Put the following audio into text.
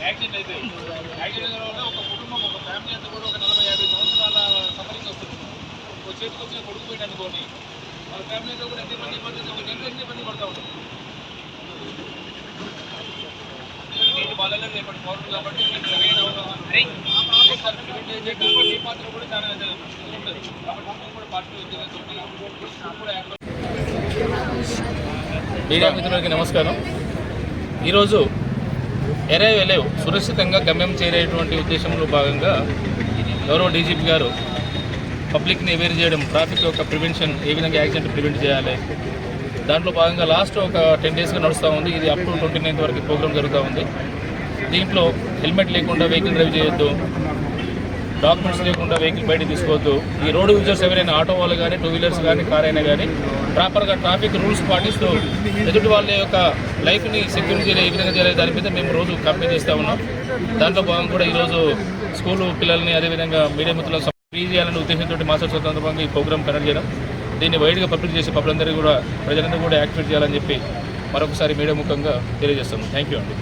Accident అయితే accident వల్ల ఒక కుటుంబం ఒక ఫ్యామిలీ అంతా కూడా ఒక నలభై యాభై సంవత్సరాల సఫరింగ్ వస్తుంది ఒక చేతికి వచ్చిన కొడుకు పోయింది అనుకోని వాళ్ళ ఫ్యామిలీతో కూడా ఎంత ఇబ్బంది పడుతుంది ఒక జనరేషన్ ఇబ్బంది పడుతూ ఉంటుంది? వాళ్ళలో రేపటి పౌరులు కాబట్టి మీకు సరైన అవగాహన ఒకసారి ప్రివెంట్ చేసేటప్పుడు మీ పాత్ర కూడా చాలా ఉంటుంది. కాబట్టి మీరు కూడా పార్టీ ఉద్యోగంతో కూడా యాక్టివ్ మీడియా మిత్రులకి నమస్కారం. ఈరోజు ఎరే వెలేవ్ సురక్షితంగా గమ్యం చేరేటువంటి ఉద్దేశంలో భాగంగా గౌరవ డీజీపీ గారు పబ్లిక్ని అవేర్ చేయడం ట్రాఫిక్ యొక్క ప్రివెన్షన్ ఏ విధంగా యాక్సిడెంట్ ప్రివెంట్ చేయాలి దాంట్లో భాగంగా లాస్ట్ ఒక టెన్ డేస్గా నడుస్తూ ఉంది. ఇది అప్ టు ట్వంటీ నైన్త్ వరకు ప్రోగ్రామ్ జరుగుతూ ఉంది. దీంట్లో హెల్మెట్ లేకుండా వెహికల్ డ్రైవ్ చేయొద్దు. డాక్యుమెంట్స్ లేకుండా వెహికల్ బయటకు తీసుకోవద్దు. ఈ రోడ్ యూజర్స్ ఎవరైనా ఆటో వాళ్ళు కానీ టూ వీలర్స్ కానీ కార్ అయినా కానీ ప్రాపర్గా ట్రాఫిక్ రూల్స్ పాటిస్తూ ఎదుటి వాళ్ళ యొక్క లైఫ్ని సెక్యూరిటీ ఏ విధంగా చేయాలి దాని మీద మేము రోజు కంపెనీ చేస్తూ ఉన్నాం. దాంట్లో భాగంగా కూడా ఈరోజు స్కూలు పిల్లల్ని అదేవిధంగా మీడియా మిత్రులను ఫ్రీ చేయాలనే ఉద్దేశంతో మాస్టర్ సందర్భంగా ఈ ప్రోగ్రామ్ కండక్ట్ చేయడం. దీన్ని వైడ్గా పబ్లిక్ చేసి పబ్లిక్ కూడా ప్రజలందరూ కూడా యాక్టివేట్ చేయాలని చెప్పి మరొకసారి మీడియా ముఖంగా తెలియజేస్తున్నాం. థ్యాంక్ యూ అండి.